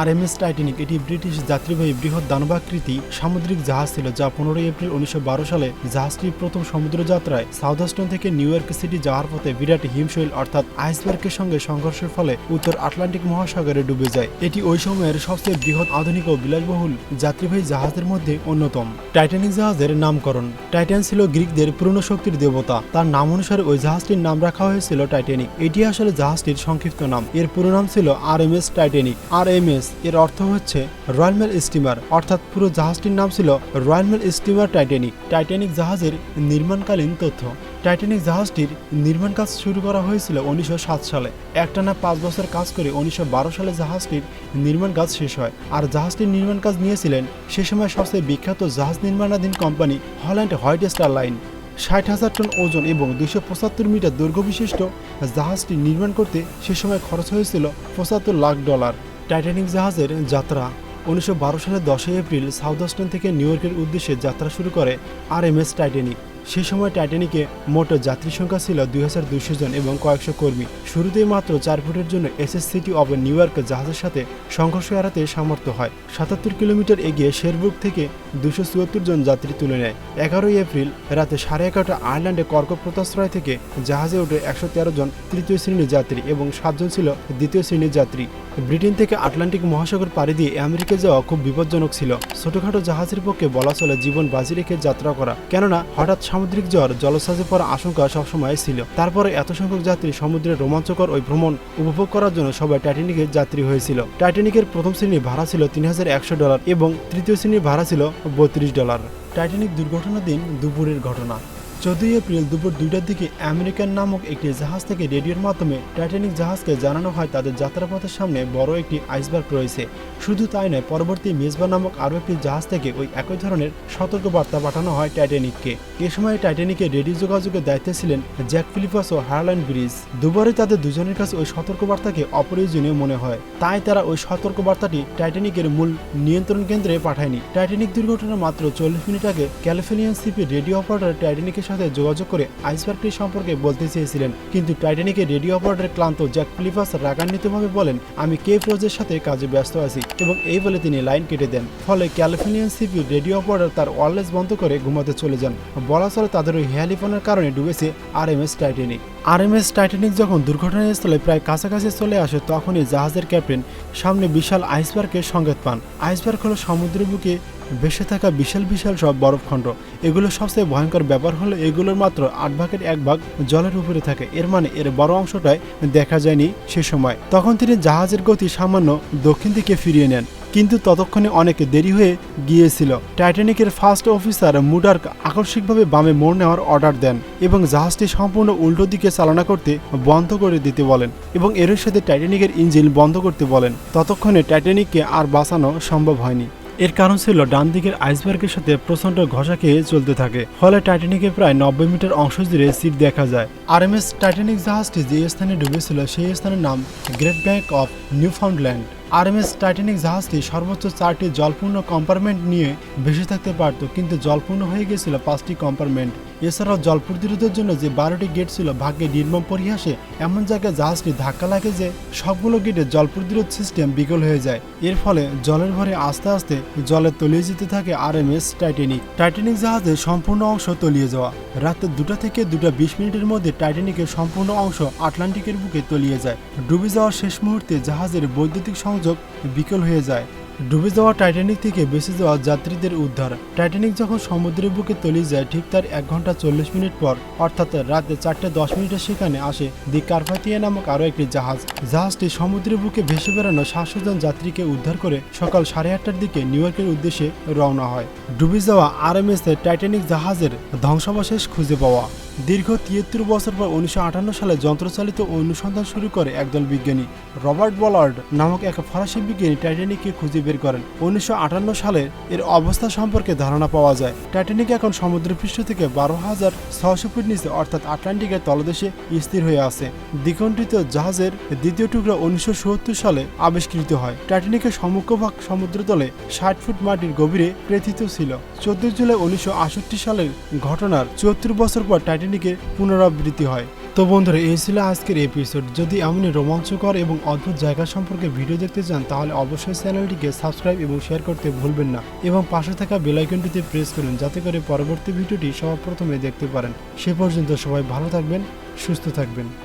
আর M S Titanic, এটি British যাত্রীবাহী বৃহৎ দানবাকৃতি সামুদ্রিক জাহাজ ছিল যা পনেরোই এপ্রিল উনিশশো বারো সালে জাহাজটি প্রথম সমুদ্র যাত্রায় সাউদাস্টন থেকে নিউ ইয়র্ক সিটি যাওয়ার পথে বিরাট হিমশৈল অর্থাৎ আইসবার্গের সঙ্গে সংঘর্ষের ফলে উত্তর আটলান্টিক মহাসাগরে ডুবে যায়। এটি ওই সময়ের সবচেয়ে বৃহৎ আধুনিক ও বিলাসবহুল যাত্রীবাহী জাহাজের মধ্যে অন্যতম। টাইটানিক জাহাজের নামকরণ। টাইটান ছিল গ্রিকদের পুরনো শক্তির দেবতা। তার নাম অনুসারে ওই জাহাজটির নাম রাখা হয়েছিল টাইটানিক। এটি আসলে জাহাজটির সংক্ষিপ্ত নাম। এর পুরো নাম ছিল R M S Titanic. R M S এর অর্থ হচ্ছে রয়্যাল মেল স্টিমার অর্থাৎ পুরো জাহাজটির নাম ছিল royal mail steamer Titanic Titanic জাহাজের নির্মাণকালীন তথ্য। টাইটানিক জাহাজটির নির্মাণ কাজ শুরু করা হয়েছিল উনিশশো সালে। একটানা পাঁচ বছর কাজ করে উনিশশো সালে জাহাজটির নির্মাণ কাজ শেষ হয়। আর জাহাজটির নির্মাণ কাজ নিয়েছিলেন সে সময় সবচেয়ে বিখ্যাত জাহাজ নির্মাণাধীন company Holland White Star Line ষাট হাজার টন ওজন এবং দুশো পঁচাত্তর মিটার দৈর্ঘ্য বিশিষ্ট জাহাজটি নির্মাণ করতে সে সময় খরচ হয়েছিল পঁচাত্তর লাখ ডলার। টাইটানিক জাহাজের যাত্রা উনিশশো বারো সালের দশই এপ্রিল সাউথ থেকে নিউ ইয়র্কের উদ্দেশ্যে যাত্রা শুরু করে আর এম এস টাইটানিক। সে সময় টাইটানিকে মোট যাত্রী সংখ্যা ছিল দুই জন এবং কয়েকশো কর্মী। শুরুতেই মাত্র চার ফুটের জন্য SS City of New York জাহাজের সাথে সংঘর্ষ এড়াতে সামর্থ্য হয়। সাতাত্তর কিলোমিটার এগিয়ে শেরবুক থেকে দুশো জন যাত্রী তুলে নেয়। এগারোই এপ্রিল রাতে সাড়ে এগারোটা আয়ারল্যান্ডে কর্কপ্রতাশ্রয় থেকে জাহাজে ওঠে একশো জন তৃতীয় শ্রেণির যাত্রী এবং সাতজন ছিল দ্বিতীয় শ্রেণির যাত্রী। ব্রিটেন থেকে আটলান্টিক মহাসাগর পাড়ি দিয়ে আমেরিকা যাওয়া খুব বিপজ্জনক ছিল। ছোটখাটো জাহাজের পক্ষে বলা চলে জীবন বাজি রেখে যাত্রা করা। কেননা হঠাৎ সামুদ্রিক জ্বর জলসাজে পড়ার আশঙ্কা সবসময় ছিল। তারপরে এত সংখ্যক যাত্রী সমুদ্রের রোমাঞ্চকর ওই ভ্রমণ উপভোগ করার জন্য সবাই টাইটানিকের যাত্রী হয়েছিল। টাইটানিকের প্রথম শ্রেণির ভাড়া ছিল তিন হাজার একশো ডলার এবং তৃতীয় শ্রেণির ভাড়া ছিল বত্রিশ ডলার। টাইটানিক দুর্ঘটনার দিন দুপুরের ঘটনা। চোদ্দই এপ্রিল দুপুর দুইটার দিকে আমেরিকান নামক একটি জাহাজ থেকে রেডিওর মাধ্যমে টাইটানিক জাহাজকে জানানো হয় তাদের যাত্রাপথের সামনে বড় একটি আইসবার্গ রয়েছে। শুধু তাই নয়, পরবর্তী মেজবা নামক আরও একটি জাহাজ থেকে ওই একই ধরনের সতর্ক বার্তা পাঠানো হয় টাইটানিককে। এ সময় টাইটানিকের রেডিও যোগাযোগের দায়িত্বে ছিলেন জ্যাক ফিলিপাস ও হারল্যান্ড ব্রিজ। দুবারই তাদের দুজনের কাছে ওই সতর্ক বার্তাকে অপ্রয়োজনীয় মনে হয়। তাই তারা ওই সতর্ক বার্তাটি টাইটানিকের মূল নিয়ন্ত্রণ কেন্দ্রে পাঠায়নি। টাইটানিক দুর্ঘটনার মাত্র চল্লিশ মিনিট আগে ক্যালিফোর্নিয়ান সিপির রেডিও অপারেটর টাইটানিকের সাথে যোগাযোগ করে আইসবার্গটি সম্পর্কে বলতে চেয়েছিলেন। কিন্তু টাইটানিকে রেডিও অপারেটর ক্লান্ত জ্যাক ফিলিপাস রাগান্বিতভাবে বলেন, আমি কে ফ্রোজের সাথে কাজে ব্যস্ত আছি? এবং এই বলে তিনি লাইন কেটে দেন। ফলে ক্যালিফোর্নিয়ান সিপি রেডিও অপারেটর তার ওয়ারলেস বন্ধ করে ঘুমাতে চলে যান। বলা চলে তাদের ওই হেয়ালিফোনের কারণে ডুবেছে R M S Titanic. R M S Titanic যখন দুর্ঘটনাস্থলে প্রায় কাছাকাছি চলে আসে, তখনই জাহাজের ক্যাপ্টেন সামনে বিশাল আইসবার্গের সংকেত পান। আইসবার্গ হলো সমুদ্রের বুকে ভেসে থাকা বিশাল বিশাল সব বরফখণ্ড এগুলো সবচেয়ে ভয়ঙ্কর ব্যাপার হলো এগুলোর মাত্র আট ভাগের এক ভাগ জলের উপরে থাকে। এর মানে এর বড় অংশটাই দেখা যায়নি সে সময়। তখন তিনি জাহাজের গতি সামান্য দক্ষিণ দিকে ফিরিয়ে নেন। কিন্তু ততক্ষণে অনেক দেরি হয়ে গিয়েছিল। টাইটানিকের ফার্স্ট অফিসার মুডার্ক আকস্মিকভাবে বামে মোড় নেওয়ার অর্ডার দেন এবং জাহাজটি সম্পূর্ণ উল্টো দিকে চালনা করতে বন্ধ করে দিতে বলেন এবং এর সাথে টাইটানিকের ইঞ্জিন বন্ধ করতে বলেন। ততক্ষণে টাইটানিককে আর বাঁচানো সম্ভব হয়নি। এর কারণ ছিল ডান দিকের আইসবার্গের সাথে প্রচণ্ড ঘষা খেয়ে চলতে থাকে। ফলে টাইটানিকের প্রায় নব্বই মিটার অংশ জুড়ে সিট দেখা যায়। আর এম এস টাইটানিক জাহাজটি যে স্থানে ডুবেছিল সেই স্থানের নাম Great Bank of Newfoundland RMS Titanic জাহাজটি সর্বোচ্চ চারটি জলপূর্ণ কম্পার্টমেন্ট নিয়ে ভেসে থাকতে পারত, কিন্তু জলপূর্ণ হয়ে গিয়েছিল পাঁচটি কম্পার্টমেন্ট। এছাড়াও জল প্রতিরোধের জন্য যে বারোটি গেট ছিল, ভাগ্যে নির্মম পরিহাসে এমন জায়গায় জাহাজটি ধাক্কা লাগে যে সবগুলো গেটে জল প্রতিরোধ সিস্টেম বিকল হয়ে যায়। এর ফলে জলের ভরে আস্তে আস্তে জলে তলিয়ে যেতে থাকে আরএমএস টাইটানিক। টাইটানিক জাহাজের সম্পূর্ণ অংশ তলিয়ে যাওয়া। রাত দুটা থেকে দুটা বিশ মিনিটের মধ্যে টাইটানিকের সম্পূর্ণ অংশ আটলান্টিকের বুকে তলিয়ে যায়। ডুবে যাওয়ার শেষ মুহূর্তে জাহাজের বৈদ্যুতিক সংযোগ বিকল হয়ে যায়। ডুবে যাওয়া টাইটানিক থেকে বেঁচে যাওয়া যাত্রীদের উদ্ধার। টাইটানিক যখন সমুদ্রের বুকে তলিয়ে যায়, ঠিক তার এক ঘণ্টা চল্লিশ মিনিট পর, অর্থাৎ রাতে চারটে দশ মিনিটে সেখানে আসে দি কারপাতিয়া নামক আরও একটি জাহাজ। জাহাজটি সমুদ্রের বুকে ভেসে বেড়ানো সাতশো জন যাত্রীকে উদ্ধার করে সকাল সাড়ে আটটার দিকে নিউ ইয়র্কের উদ্দেশ্যে রওনা হয়। ডুবে যাওয়া আর এম এস টাইটানিক জাহাজের ধ্বংসাবশেষ খুঁজে পাওয়া। দীর্ঘ তিয়াত্তর বছর পর উনিশশো আটান্ন সালে যন্ত্রচালিত অনুসন্ধান শুরু করে একদল বিজ্ঞানী, রবার্ট বলার্ড নামক এক ফরাসি বিজ্ঞানী টাইটানিককে খুঁজে বের করেন। উনিশশো আটান্ন সালে এর অবস্থা সম্পর্কে ধারণা পাওয়া যায়। টাইটানিক এখন সমুদ্রপৃষ্ঠ থেকে বারো হাজার ছশো ফুট নিচে, অর্থাৎ আটলান্টিকের তলদেশে স্থির হয়ে আছে। দ্বিখণ্ডিত জাহাজের দ্বিতীয় টুকরা উনিশশো সালে আবিষ্কৃত হয়। টাইটানিকের সম্মুখভাগ সমুদ্রতলে ষাট ফুট মাটির গভীরে প্রেথিত ছিল। চোদ্দ জুলাই উনিশশো সালের ঘটনার চুয়াত্তর বছর পর টাইটানিকের পুনরাবৃত্তি হয়। তো বন্ধুরা, এই ছিল আজকের এপিসোড যদি এমনই রোমাঞ্চকর এবং অদ্ভুত জায়গা সম্পর্কে ভিডিও দেখতে চান, তাহলে অবশ্যই চ্যানেলটিকে সাবস্ক্রাইব এবং শেয়ার করতে ভুলবেন না। এবং পাশে থাকা বেলাইকনটিতে প্রেস করুন, যাতে করে পরবর্তী ভিডিওটি সবার প্রথমে দেখতে পারেন। সে পর্যন্ত সবাই ভালো থাকবেন, সুস্থ থাকবেন।